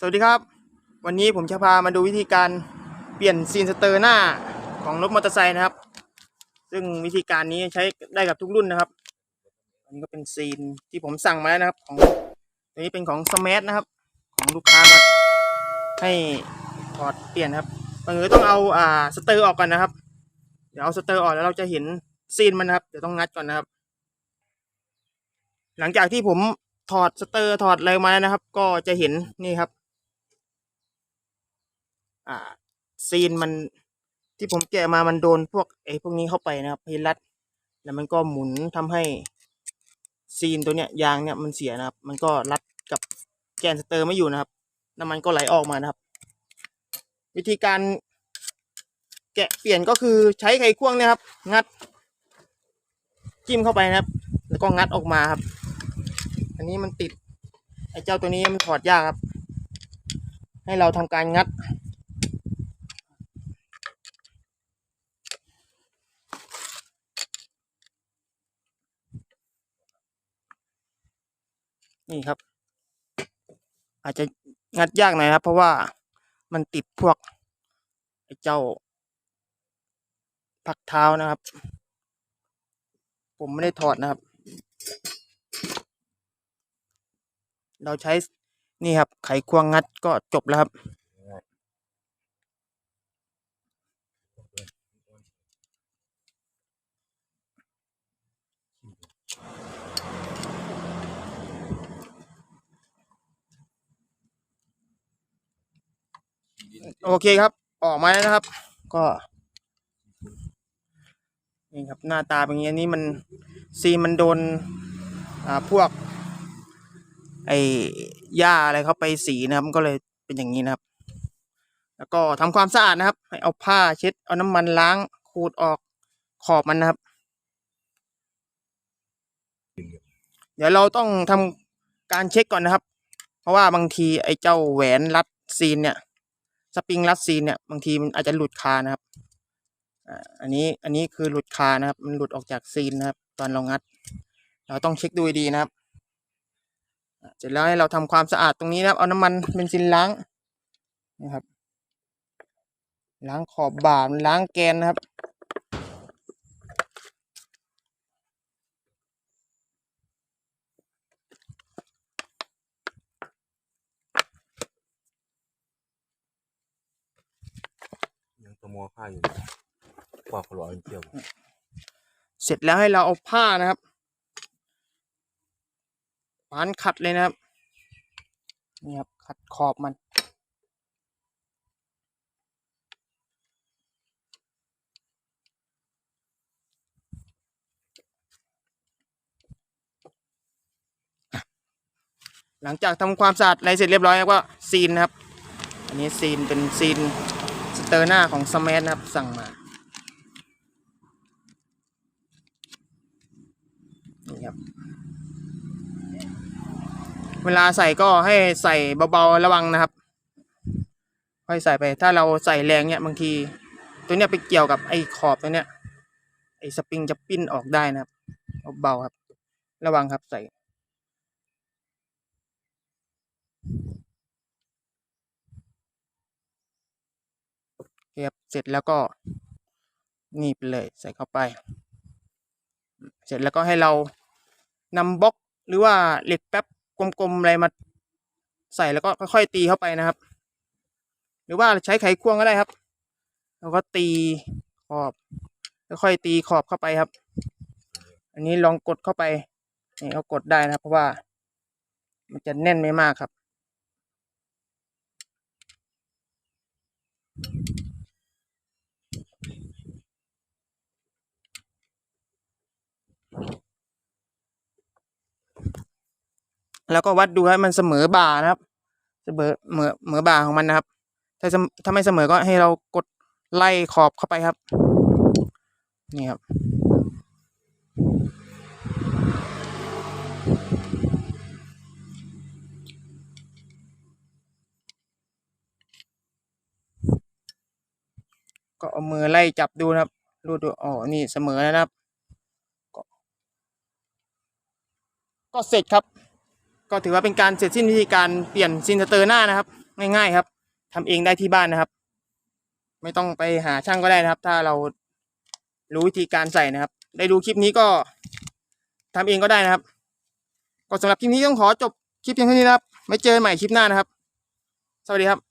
สวัสดีครับ วันนี้ผมจะพามาดูวิธีการเปลี่ยนซีนสเตอร์หน้าของรถมอเตอร์ไซค์นะครับ ซึ่งวิธีการนี้ใช้ได้กับทุกรุ่นนะครับ อันนี้ก็เป็นซีนที่ผมสั่งมาแล้วนะครับ ของตัวนี้เป็นของสมาร์ทนะครับ ของลูกค้ามาให้ถอดเปลี่ยนครับมันก็ต้องเอาอ่าสเตอร์ออกก่อนนะครับ เดี๋ยวเอาสเตอร์ออกแล้วเราจะเห็นซีนมันนะครับเดี๋ยวต้องงัดก่อนนะครับ หลังจากที่ผมถอดสเตอร์ถอดอะไรมาแล้วนะครับ ก็จะเห็นนี่ครับ อ่า ซีนมันที่ผมแกะมามันโดนพวกไอ้พวกนี้เข้าไปนะครับเพลัด แล้วมันก็หมุนทำให้ซีนตัวเนี้ยยางเนี่ยมันเสียนะครับ มันก็รัดกับแกนสเตอร์ไม่อยู่นะครับ น้ำมันก็ไหลออกมานะครับ วิธีการแกะเปลี่ยนก็คือใช้ไขควงเนี่ยครับ งัด จิ้มเข้าไปนะครับ แล้วก็งัดออกมาครับ อันนี้มันติดไอ้เจ้าตัวนี้มันถอดยากครับ ให้เราทำการงัด นี่ครับ อาจจะงัดยากหน่อยครับ เพราะว่ามันติดพวกไอ้เจ้า พักเท้านะครับ ผมไม่ได้ถอดนะครับ เราใช้นี่ครับ ไขควงงัดก็จบแล้วครับ โอเคครับ ออกมาแล้วนะครับ ก็นี่ครับหน้าตาเป็นอย่างนี้นนี้มันซีมันโดนอ่าพวก ไอ้หญ้าอะไรเข้าไปสีนะครับมันก็เลยเป็นอย่างนี้นะครับ แล้วก็ทำความสะอาดนะครับให้เอาผ้าเช็ดเอาน้ำมันล้างขูดออกขอบมันนะครับ เดี๋ยวเราต้องทำการเช็คก่อนนะครับ เพราะว่าบางทีไอ้เจ้าแหวนรัดซีนเนี่ย สปริงรัดซีนเนี่ยบางทีมันอาจจะหลุดคานะครับอันนี้อันนี้คือหลุดคานะครับ มันหลุดออกจากซีนนะครับ ตอนเรางัด เราต้องเช็คดูให้ดีนะครับ เสร็จแล้วให้เราทำความสะอาดตรงนี้นะครับ เอาน้ำมันเบนซินล้างนะครับ ล้างขอบบ่าล้างแกนนะครับ มัวผ้าอยู่กว่าขลอยเกี่ยวเสร็จแล้วให้เราเอาผ้านะครับปานขัดเลยนะครับ นี่ครับ ขัดขอบมัน หลังจากทำความสะอาดอะไรเสร็จเรียบร้อยแล้วก็ซีนนะครับ อันนี้ซีนเป็นซีน เตอร์หน้าของสมาร์ทนะครับสั่งมานี่ครับเวลาใส่ก็ให้ใส่เบาๆระวังนะครับค่อยใส่ไป ถ้าเราใส่แรงเนี่ยบางที ตัวเนี้ยไปเกี่ยวกับไอ้ขอบตัวเนี้ยไอ้สปริงจะปิ้นออกได้นะครับเบาๆครับ ระวังครับใส่ โอเครับเสร็จแล้วก็นี่ไปเลยใส่เข้าไป เสร็จแล้วก็ให้เรานำบล็อกหรือว่าเหล็กแป๊บกลมๆอะไรมาใส่แล้วก็ค่อยๆตีเข้าไปนะครับ หรือว่าใช้ไขควงก็ได้ครับ แล้วก็ตีขอบค่อยๆตีขอบเข้าไปครับ อันนี้ลองกดเข้าไปนี่เอากดได้นะครับ เพราะว่า มันจะแน่นไม่มากครับ แล้วก็วัดดูให้มันเสมอบ่านะครับ เสมอเหมือเหมือบ่าของมันนะครับ ถ้าถ้าไม่เสมอก็ให้เรากดไล่ขอบเข้าไปครับ นี่ครับก็เอามือไล่จับดูนะครับ รูดดูอ๋อนี่เสมอแล้วนะครับ ก็เสร็จครับ ก็ถือว่าเป็นการเสร็จสิ้นวิธีการเปลี่ยนซินสเตอร์หน้านะครับ ง่ายๆครับทำเองได้ที่บ้านนะครับ ไม่ต้องไปหาช่างก็ได้นะครับ ถ้าเรารู้วิธีการใส่นะครับ ได้ดูคลิปนี้ก็ทำเองก็ได้นะครับ ก็สำหรับคลิปนี้ต้องขอจบคลิปเพียงเท่านี้นะครับ ไม่เจอใหม่คลิปหน้านะครับ สวัสดีครับ